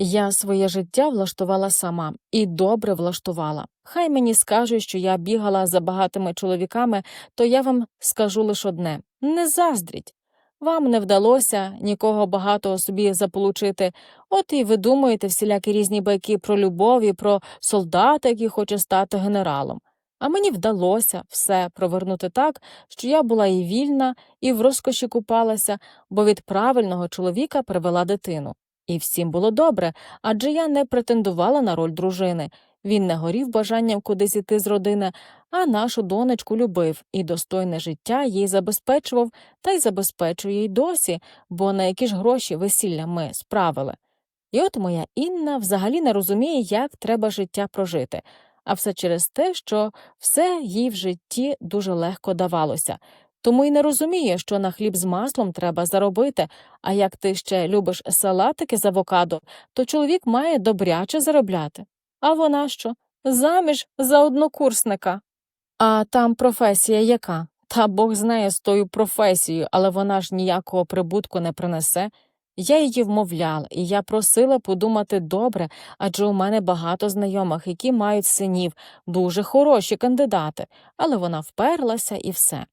Я своє життя влаштувала сама і добре влаштувала. Хай мені скажуть, що я бігала за багатими чоловіками, то я вам скажу лише одне не заздріть. Вам не вдалося нікого багатого собі заполучити, от і ви думаєте всілякі різні байки про любов і про солдата, який хоче стати генералом. А мені вдалося все провернути так, що я була і вільна, і в розкоші купалася, бо від правильного чоловіка привела дитину. І всім було добре, адже я не претендувала на роль дружини. Він не горів бажанням кудись іти з родини, а нашу донечку любив і достойне життя їй забезпечував та й забезпечує й досі, бо на які ж гроші весілля ми справили. І от моя Інна взагалі не розуміє, як треба життя прожити, а все через те, що все їй в житті дуже легко давалося. Тому й не розуміє, що на хліб з маслом треба заробити, а як ти ще любиш салатики з авокадо, то чоловік має добряче заробляти. А вона що? Заміж за однокурсника. А там професія яка? Та Бог знає з тою професією, але вона ж ніякого прибутку не принесе. Я її вмовляла, і я просила подумати добре, адже у мене багато знайомих, які мають синів, дуже хороші кандидати, але вона вперлася і все.